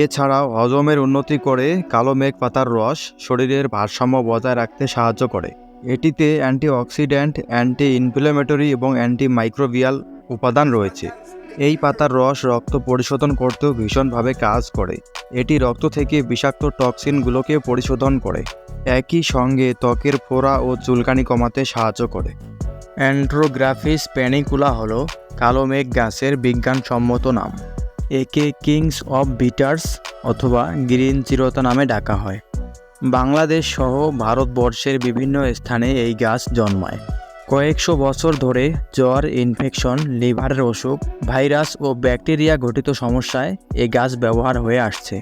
এছাড়াও হজমের উন্নতি করে কালো মেঘ পাতার রস শরীরের ভারসাম্য বজায় রাখতে সাহায্য করে। এটিতে অ্যান্টিঅক্সিডেন্ট অ্যান্টি ইনফ্লেমেটরি এবং অ্যান্টি মাইক্রোবিয়াল উপাদান রয়েছে। এই পাতার রস রক্ত পরিশোধন করতেও ভীষণভাবে কাজ করে। এটি রক্ত থেকে বিষাক্ত টক্সিনগুলোকে পরিশোধন করে। একই সঙ্গে ত্বকের ফোড়া ও চুলকানি কমাতে সাহায্য করে। অ্যান্ড্রোগ্রাফিস প্যানিকুলা হলো কালো মেঘ গাছের বিজ্ঞানসম্মত নাম। একে কিংস অফ বিটার্স অথবা গ্রিন চিরতা নামে ডাকা হয়। বাংলাদেশ সহ ভারতবর্ষের বিভিন্ন স্থানে এই গাছ জন্মায়। কয়েকশো বছর ধরে জ্বর ইনফেকশন লিভারের অসুখ ভাইরাস ও ব্যাকটেরিয়া ঘটিত সমস্যায় এই গাছ ব্যবহার হয়ে আসছে।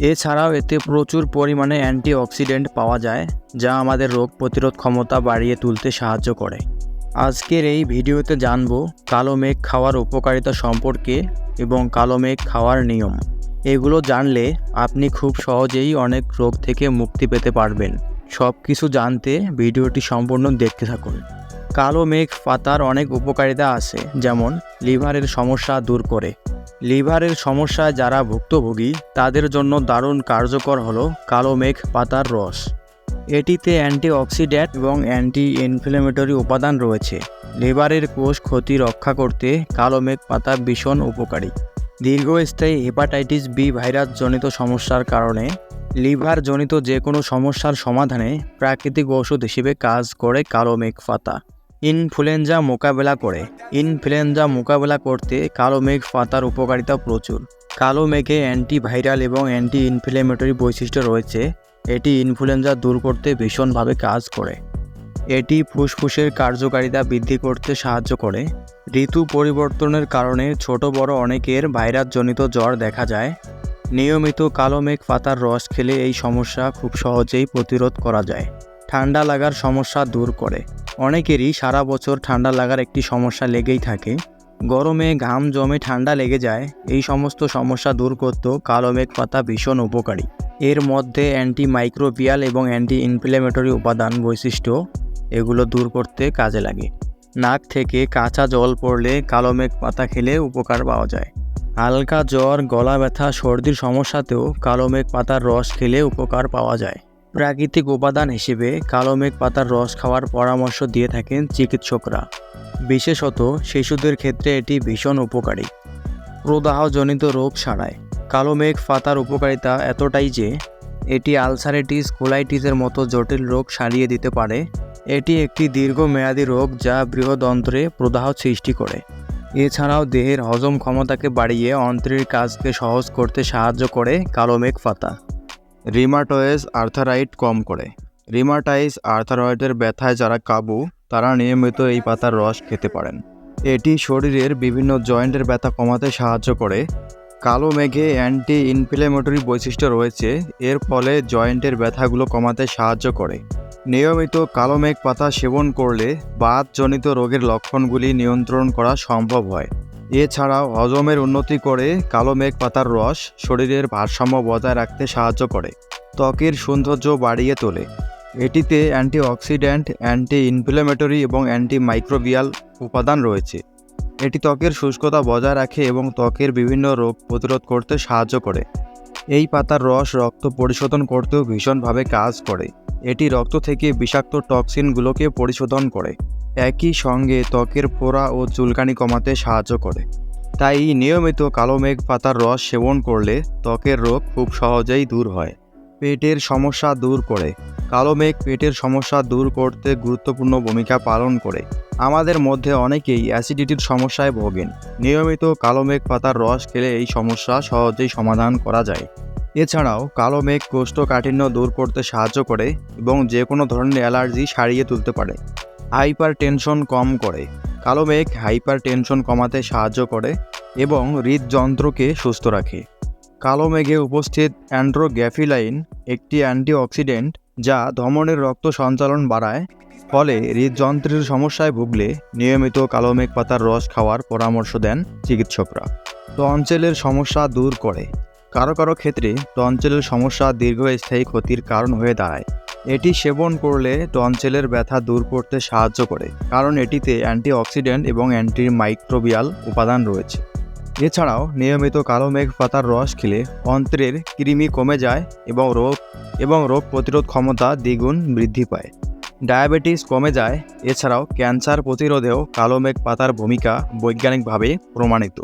এছাড়াও এতে প্রচুর পরিমাণে অ্যান্টিঅক্সিডেন্ট পাওয়া যায়, যা আমাদের রোগ প্রতিরোধ ক্ষমতা বাড়িয়ে তুলতে সাহায্য করে। আজকের এই ভিডিওতে জানব কালো মেঘ খাওয়ার উপকারিতা সম্পর্কে এবং কালো মেঘ খাওয়ার নিয়ম। এগুলো জানলে আপনি খুব সহজেই অনেক রোগ থেকে মুক্তি পেতে পারবেন। সব কিছু জানতে ভিডিওটি সম্পূর্ণ দেখতে থাকুন। কালো মেঘ পাতার অনেক উপকারিতা আছে, যেমন লিভারের সমস্যা দূর করে। লিভারের সমস্যায় যারা ভুক্তভোগী, তাদের জন্য দারুণ কার্যকর হলো কালো মেঘ পাতার রস। এটিতে অ্যান্টিঅক্সিডেন্ট এবং অ্যান্টি ইনফ্লেমেটরি উপাদান রয়েছে। লিভারের কোষ ক্ষতি রক্ষা করতে কালো মেঘ পাতা ভীষণ উপকারী। দীর্ঘস্থায়ী হেপাটাইটিস বি ভাইরাসজনিত সমস্যার কারণে লিভার জনিত যে কোনো সমস্যার সমাধানে প্রাকৃতিক ওষুধ হিসেবে কাজ করে কালো মেঘ পাতা। ইনফ্লুয়েঞ্জা মোকাবেলা করে। ইনফ্লুয়েঞ্জা মোকাবেলা করতে কালো মেঘ পাতার উপকারিতা প্রচুর। কালো মেঘে অ্যান্টিভাইরাল এবং অ্যান্টি ইনফ্লেমেটরি বৈশিষ্ট্য রয়েছে। এটি ইনফ্লুয়েঞ্জা দূর করতে ভীষণভাবে কাজ করে। এটি ফুসফুসের কার্যকারিতা বৃদ্ধি করতে সাহায্য করে। ঋতু পরিবর্তনের কারণে ছোট বড় অনেকের ভাইরাসজনিত জ্বর দেখা যায়। নিয়মিত কালো মেঘ পাতার রস খেলে এই সমস্যা খুব সহজেই প্রতিরোধ করা যায়। ঠান্ডা লাগার সমস্যা দূর করে। অনেকেরই সারা বছর ঠান্ডা লাগার একটি সমস্যা লেগেই থাকে। গরমে ঘাম জমে ঠান্ডা লেগে যায়, এই সমস্ত সমস্যা দূর করতেও কালো মেঘ পাতা ভীষণ উপকারী। এর মধ্যে অ্যান্টি মাইক্রোবিয়াল এবং অ্যান্টি ইনফ্লেমেটরি উপাদান বৈশিষ্ট্য, এগুলো দূর করতে কাজে লাগে। নাক থেকে কাঁচা জল পড়লে কালো মেঘ পাতা খেলে উপকার পাওয়া যায়। হালকা জ্বর, গলা ব্যথা, সর্দির সমস্যাতেও কালো মেঘ পাতার রস খেলে উপকার পাওয়া যায়। প্রাকৃতিক উপাদান হিসেবে কালো মেঘ পাতার রস খাওয়ার পরামর্শ দিয়ে থাকেন চিকিৎসকরা। বিশেষত শিশুদের ক্ষেত্রে এটি ভীষণ উপকারী। প্রদাহজনিত রোগ সারায়। কালো মেঘ পাতার উপকারিতা এতটাই যে, এটি আলসারেটিস, কোলাইটিসের মতো জটিল রোগ সারিয়ে দিতে পারে। এটি একটি দীর্ঘমেয়াদী রোগ যা বৃহদন্ত্রে প্রদাহ সৃষ্টি করে। এছাড়াও দেহের হজম ক্ষমতাকে বাড়িয়ে অন্ত্রের কাজকে সহজ করতে সাহায্য করে কালো মেঘ পাতা। রিমাটয়েস আর্থারাইট কম করে। রিমাটাইস আর্থারয়েডের ব্যথায় যারা কাবু, তারা নিয়মিত এই পাতার রস খেতে পারেন। এটি শরীরের বিভিন্ন জয়েন্টের ব্যথা কমাতে সাহায্য করে। কালো মেঘে অ্যান্টি ইনফ্লেমেটরি বৈশিষ্ট্য রয়েছে, এর ফলে জয়েন্টের ব্যথাগুলো কমাতে সাহায্য করে। নিয়মিত কালো মেঘ পাতা সেবন করলে বাতজনিত রোগের লক্ষণগুলি নিয়ন্ত্রণ করা সম্ভব হয়। এছাড়াও হজমের উন্নতি করে কালো মেঘ পাতার রস শরীরের ভারসাম্য বজায় রাখতে সাহায্য করে, ত্বকের সৌন্দর্য বাড়িয়ে তোলে। এটিতে অ্যান্টিঅক্সিডেন্ট অ্যান্টি ইনফ্লেমেটরি এবং অ্যান্টি মাইক্রোবিয়াল উপাদান রয়েছে। এটি ত্বকের শুষ্কতা বজায় রাখে এবং ত্বকের বিভিন্ন রোগ প্রতিরোধ করতে সাহায্য করে। এই পাতার রস রক্ত পরিশোধন করতেও ভীষণভাবে কাজ করে। এটি রক্ত থেকে বিষাক্ত টক্সিনগুলোকে পরিশোধন করে। একই সঙ্গে ত্বকের পোড়া ও চুলকানি কমাতে সাহায্য করে। তাই নিয়মিত কালো মেঘ পাতার রস সেবন করলে ত্বকের রোগ খুব সহজেই দূর হয়। পেটের সমস্যা দূর করে। কালো মেঘ পেটের সমস্যা দূর করতে গুরুত্বপূর্ণ ভূমিকা পালন করে। আমাদের মধ্যে অনেকেই অ্যাসিডিটির সমস্যায় ভোগেন। নিয়মিত কালো মেঘ পাতার রস খেলে এই সমস্যা সহজেই সমাধান করা যায়। এছাড়াও কালো মেঘ কোষ্ঠকাঠিন্য দূর করতে সাহায্য করে এবং যে কোনো ধরনের অ্যালার্জি সারিয়ে তুলতে পারে। হাইপার টেনশন কম করে। কালো মেঘ হাইপার টেনশন কমাতে সাহায্য করে এবং হৃদযন্ত্রকে সুস্থ রাখে। কালো মেঘে উপস্থিত অ্যান্ড্রোগ্যাফিলাইন একটি অ্যান্টিঅক্সিডেন্ট যা ধমনের রক্ত সঞ্চালন বাড়ায়, ফলে হৃদযন্ত্রের সমস্যায় ভুগলে নিয়মিত কালো মেঘ পাতার রস খাওয়ার পরামর্শ দেন চিকিৎসকরা। টনসেলের সমস্যা দূর করে। কারও কারও ক্ষেত্রে টনসেলের সমস্যা দীর্ঘস্থায়ী ক্ষতির কারণ হয়ে দাঁড়ায়। এটি সেবন করলে টনসেলের ব্যথা দূর করতে সাহায্য করে, কারণ এটিতে অ্যান্টিঅক্সিডেন্ট এবং অ্যান্টি মাইক্রোবিয়াল উপাদান রয়েছে। এছাড়াও, নিয়মিত কালো মেঘ পাতার রস খেলে অন্ত্রের কৃমি কমে যায় এবং রোগ এবং রোগ প্রতিরোধ ক্ষমতা দ্বিগুণ বৃদ্ধি পায়। ডায়াবেটিস কমে যায়, এছাড়াও ক্যান্সার প্রতিরোধেও কালো মেঘ পাতার ভূমিকা বৈজ্ঞানিকভাবে প্রমাণিত।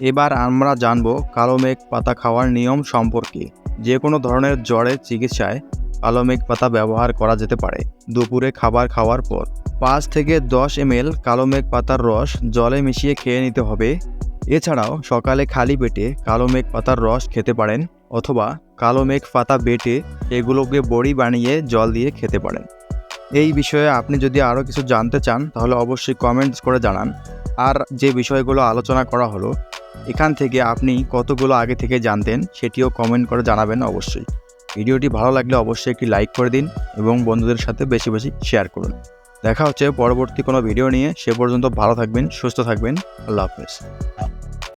এবার আমরা জানব কালো মেঘ পাতা খাওয়ার নিয়ম সম্পর্কে। যে কোনো ধরনের জ্বরের চিকিৎসায় কালো মেঘ পাতা ব্যবহার করা যেতে পারে। দুপুরে খাবার খাওয়ার পর। পাঁচ থেকে দশ এমএল কালো মেঘ পাতার রস জলে মিশিয়ে খেয়ে নিতে হবে। এছাড়াও সকালে খালি পেটে কালো মেঘ পাতার রস খেতে পারেন অথবা কালো মেঘ পাতা বেটে এগুলোকে বড়ি বানিয়ে জল দিয়ে খেতে পারেন। এই বিষয়ে আপনি যদি আরও কিছু জানতে চান, তাহলে অবশ্যই কমেন্টস করে জানান। আর যে বিষয়গুলো আলোচনা করা হলো, এখান থেকে আপনি কতগুলো আগে থেকে জানতেন, সেটিও কমেন্ট করে জানাবেন অবশ্যই। ভিডিওটি ভালো লাগলে অবশ্যই একটি লাইক করে দিন এবং বন্ধুদের সাথে বেশি বেশি শেয়ার করুন। দেখা হচ্ছে পরবর্তী কোনো ভিডিও নিয়ে। সে পর্যন্ত ভালো থাকবেন, সুস্থ থাকবেন। আল্লাহ হাফেজ।